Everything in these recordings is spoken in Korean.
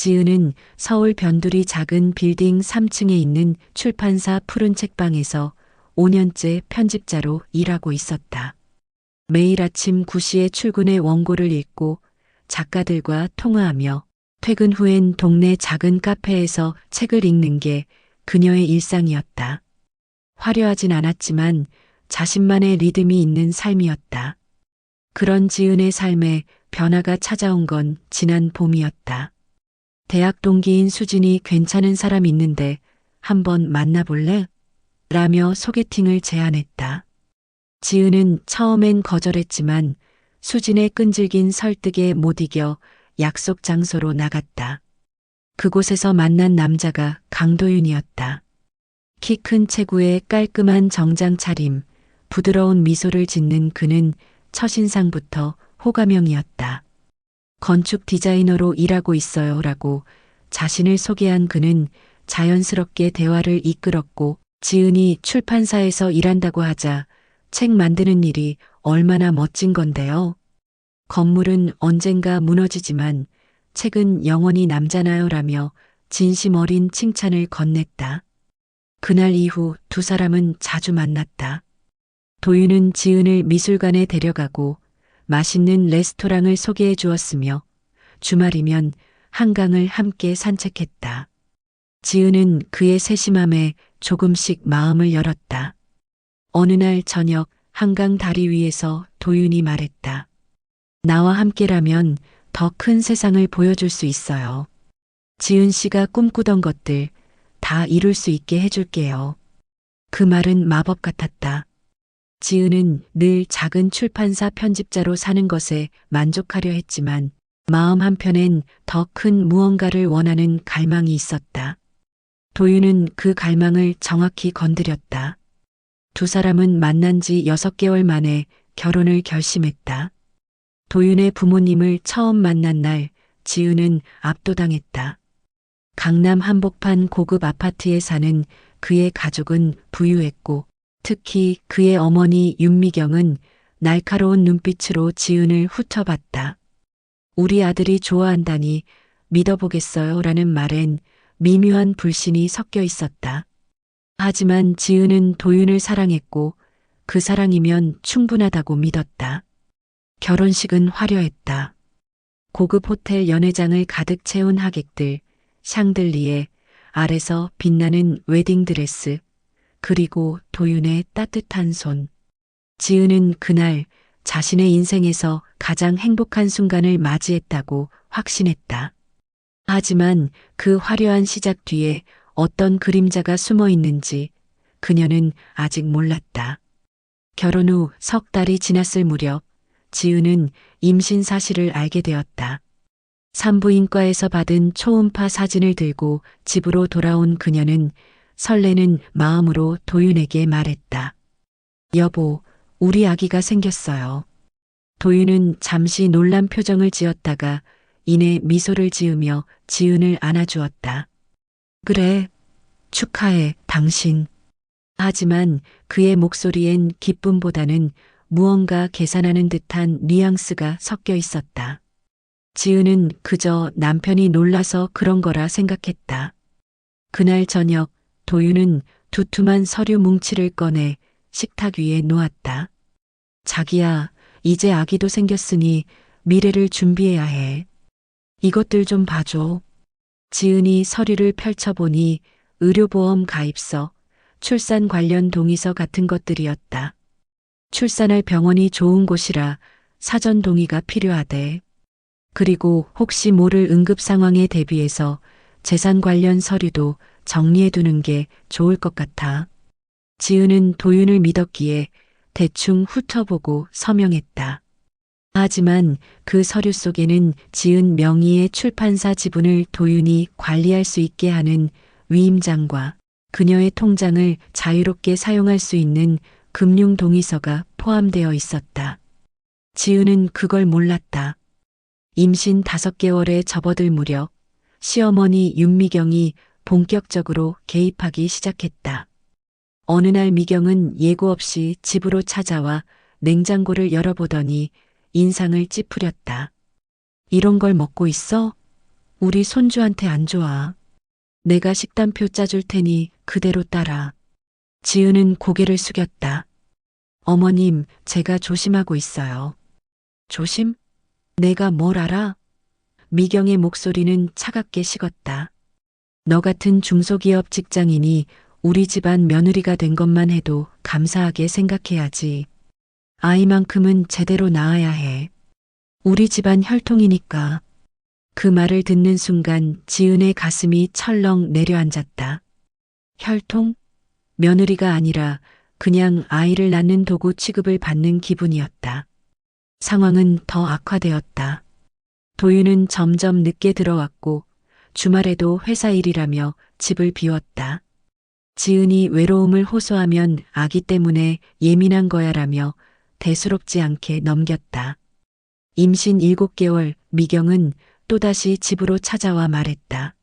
지은은 서울 변두리 작은 빌딩 3층에 있는 출판사 푸른 책방에서 5년째 편집자로 일하고 있었다. 매일 아침 9시에 출근해 원고를 읽고 작가들과 통화하며 퇴근 후엔 동네 작은 카페에서 책을 읽는 게 그녀의 일상이었다. 화려하진 않았지만 자신만의 리듬이 있는 삶이었다. 그런 지은의 삶에 변화가 찾아온 건 지난 봄이었다. 대학 동기인 수진이 괜찮은 사람 있는데 한번 만나볼래? 라며 소개팅을 제안했다. 지은은 처음엔 거절했지만 수진의 끈질긴 설득에 못 이겨 약속 장소로 나갔다. 그곳에서 만난 남자가 강도윤이었다. 키 큰 체구에 깔끔한 정장 차림, 부드러운 미소를 짓는 그는 첫인상부터 호감형이었다. 건축 디자이너로 일하고 있어요 라고 자신을 소개한 그는 자연스럽게 대화를 이끌었고 지은이 출판사에서 일한다고 하자 책 만드는 일이 얼마나 멋진 건데요. 건물은 언젠가 무너지지만 책은 영원히 남잖아요 라며 진심 어린 칭찬을 건넸다. 그날 이후 두 사람은 자주 만났다. 도윤은 지은을 미술관에 데려가고 맛있는 레스토랑을 소개해 주었으며 주말이면 한강을 함께 산책했다. 지은은 그의 세심함에 조금씩 마음을 열었다. 어느 날 저녁 한강 다리 위에서 도윤이 말했다. 나와 함께라면 더 큰 세상을 보여줄 수 있어요. 지은 씨가 꿈꾸던 것들 다 이룰 수 있게 해줄게요. 그 말은 마법 같았다. 지은은 늘 작은 출판사 편집자로 사는 것에 만족하려 했지만 마음 한편엔 더 큰 무언가를 원하는 갈망이 있었다. 도윤은 그 갈망을 정확히 건드렸다. 두 사람은 만난 지 6개월 만에 결혼을 결심했다. 도윤의 부모님을 처음 만난 날 지은은 압도당했다. 강남 한복판 고급 아파트에 사는 그의 가족은 부유했고 특히 그의 어머니 윤미경은 날카로운 눈빛으로 지은을 훑어봤다. 우리 아들이 좋아한다니 믿어보겠어요 라는 말엔 미묘한 불신이 섞여 있었다. 하지만 지은은 도윤을 사랑했고 그 사랑이면 충분하다고 믿었다. 결혼식은 화려했다. 고급 호텔 연회장을 가득 채운 하객들, 샹들리에, 아래서 빛나는 웨딩드레스, 그리고 도윤의 따뜻한 손. 지은은 그날 자신의 인생에서 가장 행복한 순간을 맞이했다고 확신했다. 하지만 그 화려한 시작 뒤에 어떤 그림자가 숨어 있는지 그녀는 아직 몰랐다. 결혼 후 석 달이 지났을 무렵 지은은 임신 사실을 알게 되었다. 산부인과에서 받은 초음파 사진을 들고 집으로 돌아온 그녀는 설레는 마음으로 도윤에게 말했다. 여보, 우리 아기가 생겼어요. 도윤은 잠시 놀란 표정을 지었다가 이내 미소를 지으며 지은을 안아주었다. 그래, 축하해, 당신. 하지만 그의 목소리엔 기쁨보다는 무언가 계산하는 듯한 뉘앙스가 섞여 있었다. 지은은 그저 남편이 놀라서 그런 거라 생각했다. 그날 저녁 도윤은 두툼한 서류 뭉치를 꺼내 식탁 위에 놓았다. 자기야, 이제 아기도 생겼으니 미래를 준비해야 해. 이것들 좀 봐줘. 지은이 서류를 펼쳐보니 의료보험 가입서, 출산 관련 동의서 같은 것들이었다. 출산할 병원이 좋은 곳이라 사전 동의가 필요하대. 그리고 혹시 모를 응급 상황에 대비해서 재산 관련 서류도 정리해 두는 게 좋을 것 같아. 지은은 도윤을 믿었기에 대충 훑어보고 서명했다. 하지만 그 서류 속에는 지은 명의의 출판사 지분을 도윤이 관리할 수 있게 하는 위임장과 그녀의 통장을 자유롭게 사용할 수 있는 금융 동의서가 포함되어 있었다. 지은은 그걸 몰랐다. 임신 다섯 개월에 접어들 무렵 시어머니 윤미경이 본격적으로 개입하기 시작했다. 어느 날 미경은 예고 없이 집으로 찾아와 냉장고를 열어보더니 인상을 찌푸렸다. 이런 걸 먹고 있어? 우리 손주한테 안 좋아. 내가 식단표 짜줄 테니 그대로 따라. 지은은 고개를 숙였다. 어머님, 제가 조심하고 있어요. 조심? 내가 뭘 알아? 미경의 목소리는 차갑게 식었다. 너 같은 중소기업 직장인이 우리 집안 며느리가 된 것만 해도 감사하게 생각해야지. 아이만큼은 제대로 낳아야 해. 우리 집안 혈통이니까. 그 말을 듣는 순간 지은의 가슴이 철렁 내려앉았다. 혈통? 며느리가 아니라 그냥 아이를 낳는 도구 취급을 받는 기분이었다. 상황은 더 악화되었다. 도윤은 점점 늦게 들어왔고 주말에도 회사 일이라며 집을 비웠다. 지은이 외로움을 호소하면 아기 때문에 예민한 거야라며 대수롭지 않게 넘겼다. 임신 7개월 미경은 또다시 집으로 찾아와 말했다.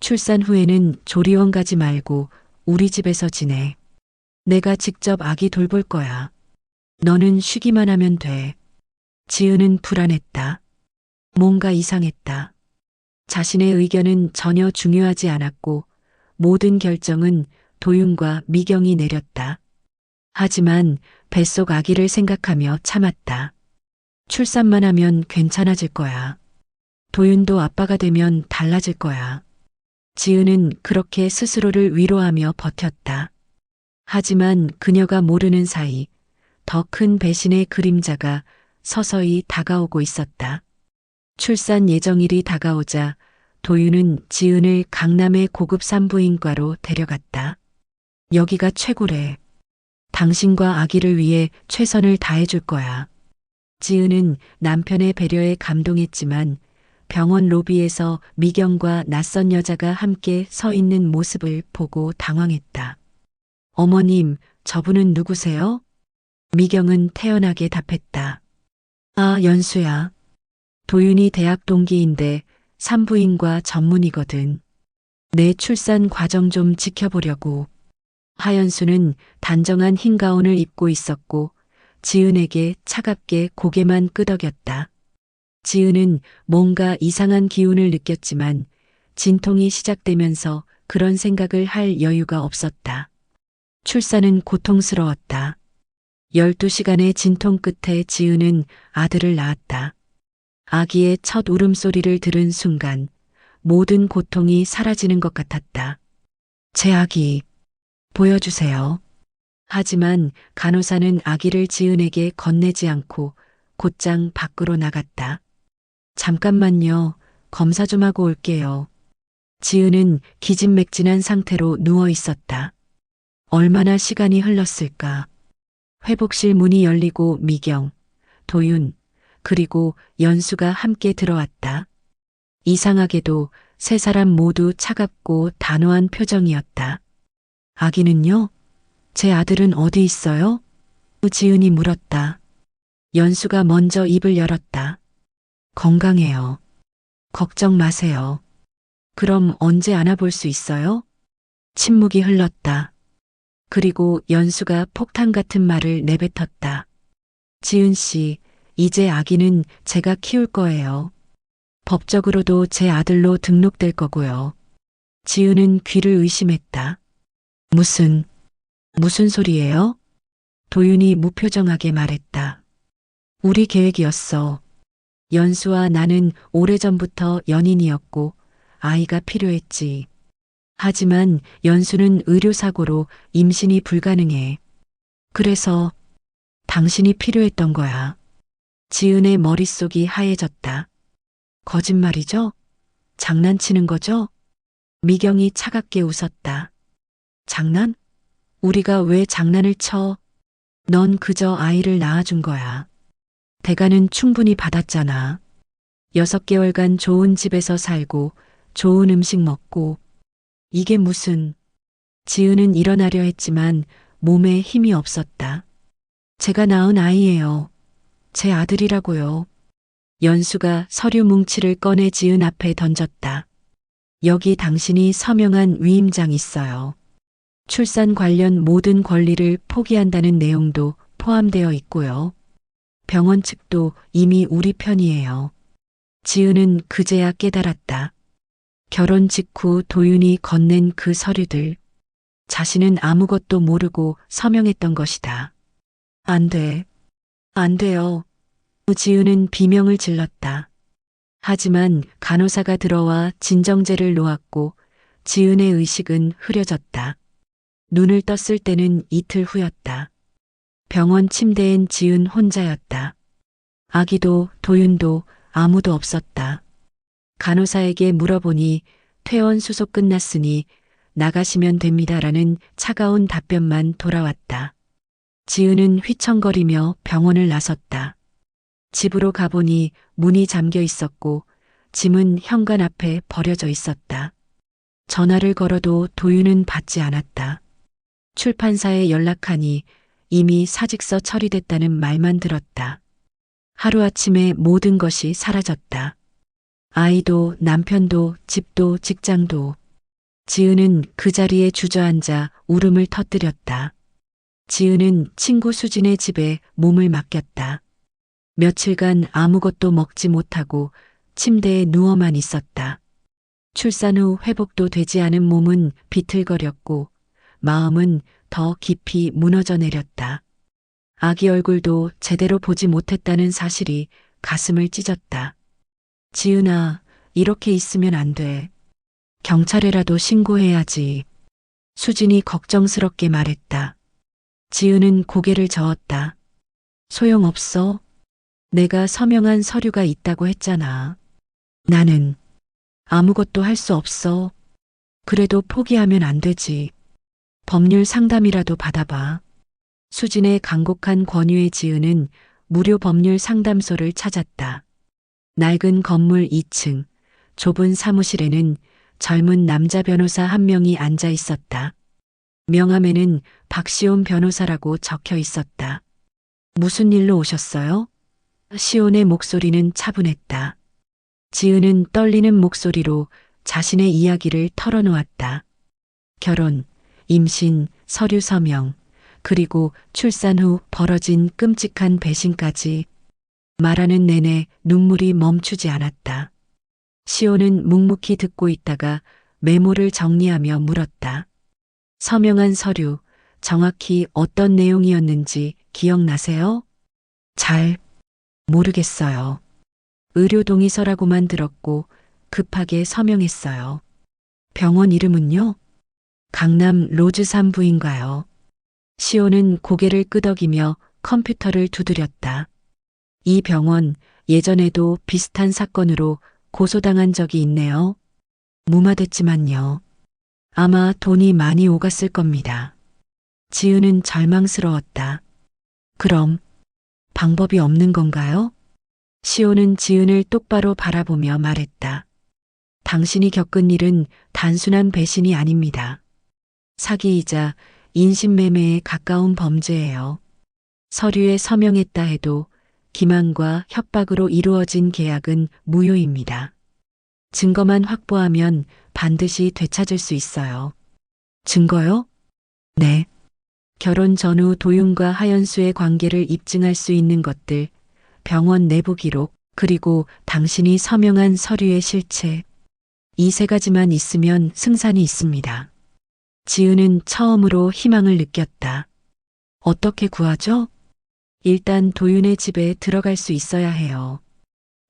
출산 후에는 조리원 가지 말고 우리 집에서 지내. 내가 직접 아기 돌볼 거야. 너는 쉬기만 하면 돼. 지은은 불안했다. 뭔가 이상했다. 자신의 의견은 전혀 중요하지 않았고 모든 결정은 도윤과 미경이 내렸다. 하지만 뱃속 아기를 생각하며 참았다. 출산만 하면 괜찮아질 거야. 도윤도 아빠가 되면 달라질 거야. 지은은 그렇게 스스로를 위로하며 버텼다. 하지만 그녀가 모르는 사이 더 큰 배신의 그림자가 서서히 다가오고 있었다. 출산 예정일이 다가오자 도윤은 지은을 강남의 고급 산부인과로 데려갔다. 여기가 최고래. 당신과 아기를 위해 최선을 다해줄 거야. 지은은 남편의 배려에 감동했지만 병원 로비에서 미경과 낯선 여자가 함께 서 있는 모습을 보고 당황했다. 어머님, 저분은 누구세요? 미경은 태연하게 답했다. 아, 연수야. 도윤이 대학 동기인데 산부인과 전문이거든. 내 출산 과정 좀 지켜보려고. 하연수는 단정한 흰 가운을 입고 있었고 지은에게 차갑게 고개만 끄덕였다. 지은은 뭔가 이상한 기운을 느꼈지만 진통이 시작되면서 그런 생각을 할 여유가 없었다. 출산은 고통스러웠다. 12시간의 진통 끝에 지은은 아들을 낳았다. 아기의 첫 울음소리를 들은 순간 모든 고통이 사라지는 것 같았다. 제 아기, 보여주세요. 하지만 간호사는 아기를 지은에게 건네지 않고 곧장 밖으로 나갔다. 잠깐만요. 검사 좀 하고 올게요. 지은은 기진맥진한 상태로 누워 있었다. 얼마나 시간이 흘렀을까. 회복실 문이 열리고 미경, 도윤, 그리고 연수가 함께 들어왔다. 이상하게도 세 사람 모두 차갑고 단호한 표정이었다. 아기는요? 제 아들은 어디 있어요? 지은이 물었다. 연수가 먼저 입을 열었다. 건강해요. 걱정 마세요. 그럼 언제 안아볼 수 있어요? 침묵이 흘렀다. 그리고 연수가 폭탄 같은 말을 내뱉었다. 지은 씨, 이제 아기는 제가 키울 거예요. 법적으로도 제 아들로 등록될 거고요. 지은은 귀를 의심했다. 무슨, 무슨 소리예요? 도윤이 무표정하게 말했다. 우리 계획이었어. 연수와 나는 오래전부터 연인이었고 아이가 필요했지. 하지만 연수는 의료사고로 임신이 불가능해. 그래서 당신이 필요했던 거야. 지은의 머릿속이 하얘졌다. 거짓말이죠? 장난치는 거죠? 미경이 차갑게 웃었다. 장난? 우리가 왜 장난을 쳐? 넌 그저 아이를 낳아준 거야. 대가는 충분히 받았잖아. 여섯 개월간 좋은 집에서 살고 좋은 음식 먹고 이게 무슨 지은은 일어나려 했지만 몸에 힘이 없었다. 제가 낳은 아이예요. 제 아들이라고요. 연수가 서류 뭉치를 꺼내 지은 앞에 던졌다. 여기 당신이 서명한 위임장 있어요. 출산 관련 모든 권리를 포기한다는 내용도 포함되어 있고요. 병원 측도 이미 우리 편이에요. 지은은 그제야 깨달았다. 결혼 직후 도윤이 건넨 그 서류들. 자신은 아무것도 모르고 서명했던 것이다. 안 돼. 안 돼요. 지은은 비명을 질렀다. 하지만 간호사가 들어와 진정제를 놓았고 지은의 의식은 흐려졌다. 눈을 떴을 때는 이틀 후였다. 병원 침대엔 지은 혼자였다. 아기도 도윤도 아무도 없었다. 간호사에게 물어보니 퇴원 수속 끝났으니 나가시면 됩니다라는 차가운 답변만 돌아왔다. 지은은 휘청거리며 병원을 나섰다. 집으로 가보니 문이 잠겨 있었고 짐은 현관 앞에 버려져 있었다. 전화를 걸어도 도윤은 받지 않았다. 출판사에 연락하니 이미 사직서 처리됐다는 말만 들었다. 하루아침에 모든 것이 사라졌다. 아이도 남편도 집도 직장도 지은은 그 자리에 주저앉아 울음을 터뜨렸다. 지은은 친구 수진의 집에 몸을 맡겼다. 며칠간 아무것도 먹지 못하고 침대에 누워만 있었다. 출산 후 회복도 되지 않은 몸은 비틀거렸고 마음은 더 깊이 무너져 내렸다. 아기 얼굴도 제대로 보지 못했다는 사실이 가슴을 찢었다. 지은아, 이렇게 있으면 안 돼. 경찰에라도 신고해야지. 수진이 걱정스럽게 말했다. 지은은 고개를 저었다. 소용없어. 내가 서명한 서류가 있다고 했잖아. 나는 아무것도 할 수 없어. 그래도 포기하면 안 되지. 법률 상담이라도 받아봐. 수진의 간곡한 권유에 지은은 무료 법률 상담소를 찾았다. 낡은 건물 2층, 좁은 사무실에는 젊은 남자 변호사 한 명이 앉아 있었다. 명함에는 박시온 변호사라고 적혀 있었다. 무슨 일로 오셨어요? 시온의 목소리는 차분했다. 지은은 떨리는 목소리로 자신의 이야기를 털어놓았다. 결혼, 임신, 서류 서명, 그리고 출산 후 벌어진 끔찍한 배신까지 말하는 내내 눈물이 멈추지 않았다. 시온은 묵묵히 듣고 있다가 메모를 정리하며 물었다. 서명한 서류, 정확히 어떤 내용이었는지 기억나세요? 잘 모르겠어요. 의료 동의서라고만 들었고 급하게 서명했어요. 병원 이름은요? 강남 로즈 산부인가요? 시온은 고개를 끄덕이며 컴퓨터를 두드렸다. 이 병원 예전에도 비슷한 사건으로 고소당한 적이 있네요. 무마됐지만요. 아마 돈이 많이 오갔을 겁니다. 지은은 절망스러웠다. 그럼 방법이 없는 건가요? 시온은 지은을 똑바로 바라보며 말했다. 당신이 겪은 일은 단순한 배신이 아닙니다. 사기이자 인신매매에 가까운 범죄예요. 서류에 서명했다 해도 기만과 협박으로 이루어진 계약은 무효입니다. 증거만 확보하면 반드시 되찾을 수 있어요. 증거요? 네. 결혼 전후 도윤과 하연수의 관계를 입증할 수 있는 것들, 병원 내부 기록, 그리고 당신이 서명한 서류의 실체. 이 세 가지만 있으면 승산이 있습니다. 지은은 처음으로 희망을 느꼈다. 어떻게 구하죠? 일단 도윤의 집에 들어갈 수 있어야 해요.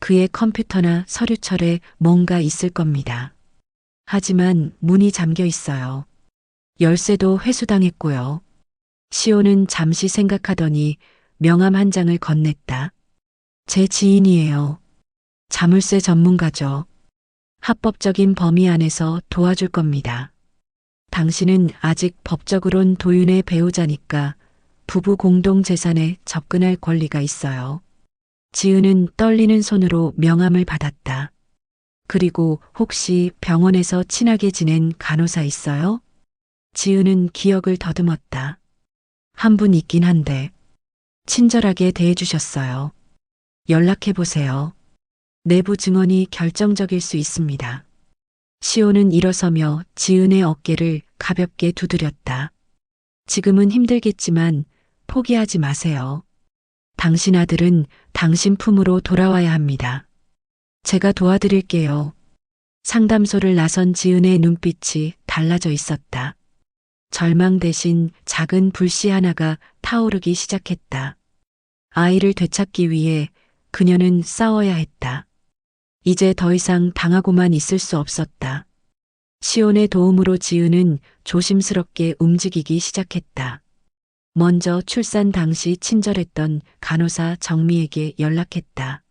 그의 컴퓨터나 서류철에 뭔가 있을 겁니다. 하지만 문이 잠겨 있어요. 열쇠도 회수당했고요. 시온은 잠시 생각하더니 명함 한 장을 건넸다. 제 지인이에요. 자물쇠 전문가죠. 합법적인 범위 안에서 도와줄 겁니다. 당신은 아직 법적으론 도윤의 배우자니까 부부 공동 재산에 접근할 권리가 있어요. 지은은 떨리는 손으로 명함을 받았다. 그리고 혹시 병원에서 친하게 지낸 간호사 있어요? 지은은 기억을 더듬었다. 한 분 있긴 한데 친절하게 대해주셨어요. 연락해보세요. 내부 증언이 결정적일 수 있습니다. 시온은 일어서며 지은의 어깨를 가볍게 두드렸다. 지금은 힘들겠지만 포기하지 마세요. 당신 아들은 당신 품으로 돌아와야 합니다. 제가 도와드릴게요. 상담소를 나선 지은의 눈빛이 달라져 있었다. 절망 대신 작은 불씨 하나가 타오르기 시작했다. 아이를 되찾기 위해 그녀는 싸워야 했다. 이제 더 이상 당하고만 있을 수 없었다. 시온의 도움으로 지은은 조심스럽게 움직이기 시작했다. 먼저 출산 당시 친절했던 간호사 정미에게 연락했다.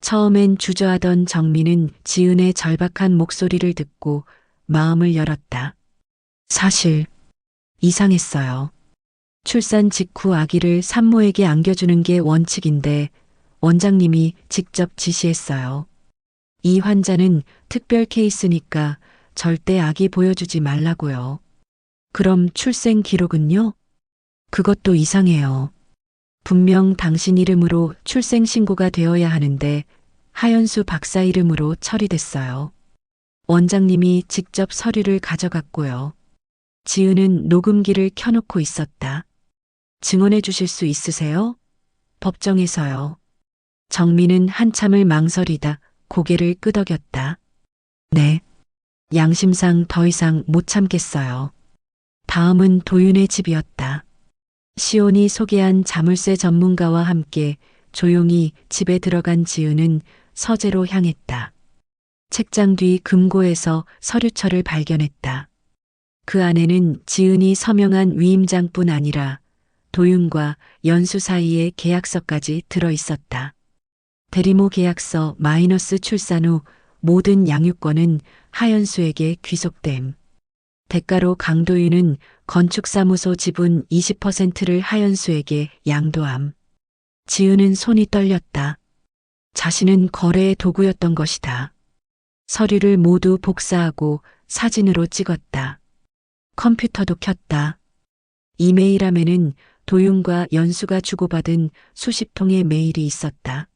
처음엔 주저하던 정미는 지은의 절박한 목소리를 듣고 마음을 열었다. 사실 이상했어요. 출산 직후 아기를 산모에게 안겨주는 게 원칙인데 원장님이 직접 지시했어요. 이 환자는 특별 케이스니까 절대 아기 보여주지 말라고요. 그럼 출생 기록은요? 그것도 이상해요. 분명 당신 이름으로 출생 신고가 되어야 하는데 하연수 박사 이름으로 처리됐어요. 원장님이 직접 서류를 가져갔고요. 지은은 녹음기를 켜놓고 있었다. 증언해 주실 수 있으세요? 법정에서요. 정민은 한참을 망설이다 고개를 끄덕였다. 네. 양심상 더 이상 못 참겠어요. 다음은 도윤의 집이었다. 시온이 소개한 자물쇠 전문가와 함께 조용히 집에 들어간 지은은 서재로 향했다. 책장 뒤 금고에서 서류철을 발견했다. 그 안에는 지은이 서명한 위임장뿐 아니라 도윤과 연수 사이의 계약서까지 들어 있었다. 대리모 계약서 마이너스 출산 후 모든 양육권은 하연수에게 귀속됨. 대가로 강도윤은 건축사무소 지분 20%를 하연수에게 양도함. 지은은 손이 떨렸다. 자신은 거래의 도구였던 것이다. 서류를 모두 복사하고 사진으로 찍었다. 컴퓨터도 켰다. 이메일함에는 도윤과 연수가 주고받은 수십 통의 메일이 있었다.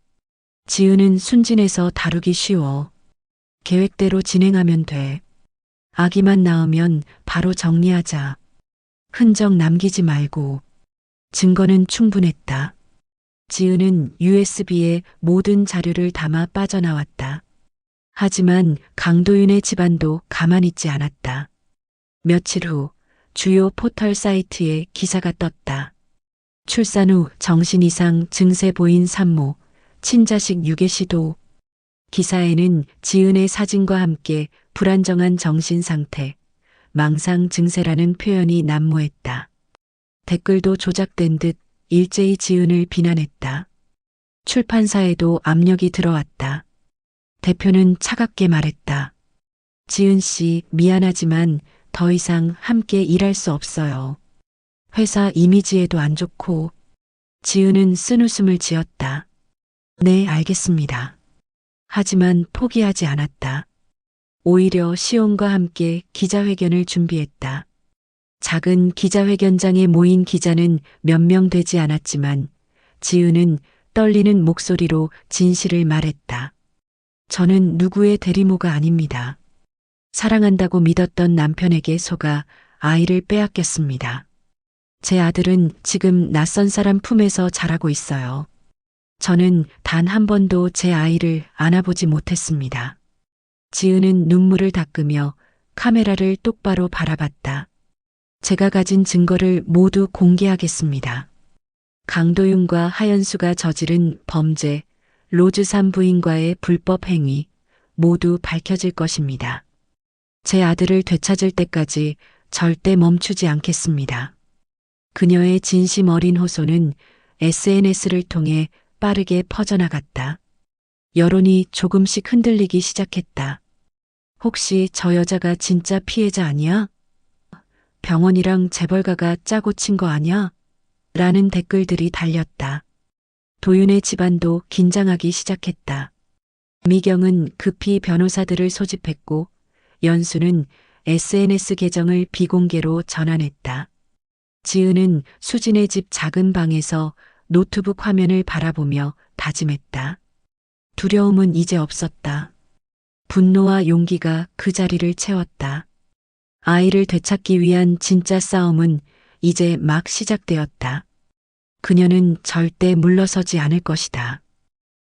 지은은 순진해서 다루기 쉬워. 계획대로 진행하면 돼. 아기만 낳으면 바로 정리하자. 흔적 남기지 말고. 증거는 충분했다. 지은은 USB에 모든 자료를 담아 빠져나왔다. 하지만 강도윤의 집안도 가만히 있지 않았다. 며칠 후 주요 포털 사이트에 기사가 떴다. 출산 후 정신 이상 증세 보인 산모, 친자식 유괴 시도. 기사에는 지은의 사진과 함께 불안정한 정신 상태, 망상 증세라는 표현이 난무했다. 댓글도 조작된 듯 일제히 지은을 비난했다. 출판사에도 압력이 들어왔다. 대표는 차갑게 말했다. 지은 씨, 미안하지만 더 이상 함께 일할 수 없어요. 회사 이미지에도 안 좋고, 지은은 쓴 웃음을 지었다. 네, 알겠습니다. 하지만 포기하지 않았다. 오히려 시온과 함께 기자회견을 준비했다. 작은 기자회견장에 모인 기자는 몇 명 되지 않았지만 지은은 떨리는 목소리로 진실을 말했다. 저는 누구의 대리모가 아닙니다. 사랑한다고 믿었던 남편에게 속아 아이를 빼앗겼습니다. 제 아들은 지금 낯선 사람 품에서 자라고 있어요. 저는 단 한 번도 제 아이를 안아보지 못했습니다. 지은은 눈물을 닦으며 카메라를 똑바로 바라봤다. 제가 가진 증거를 모두 공개하겠습니다. 강도윤과 하연수가 저지른 범죄, 로즈산 부인과의 불법 행위 모두 밝혀질 것입니다. 제 아들을 되찾을 때까지 절대 멈추지 않겠습니다. 그녀의 진심 어린 호소는 SNS를 통해 빠르게 퍼져나갔다. 여론이 조금씩 흔들리기 시작했다. 혹시 저 여자가 진짜 피해자 아니야? 병원이랑 재벌가가 짜고 친 거 아니야? 라는 댓글들이 달렸다. 도윤의 집안도 긴장하기 시작했다. 미경은 급히 변호사들을 소집했고 연수는 SNS 계정을 비공개로 전환했다. 지은은 수진의 집 작은 방에서 노트북 화면을 바라보며 다짐했다. 두려움은 이제 없었다. 분노와 용기가 그 자리를 채웠다. 아이를 되찾기 위한 진짜 싸움은 이제 막 시작되었다. 그녀는 절대 물러서지 않을 것이다.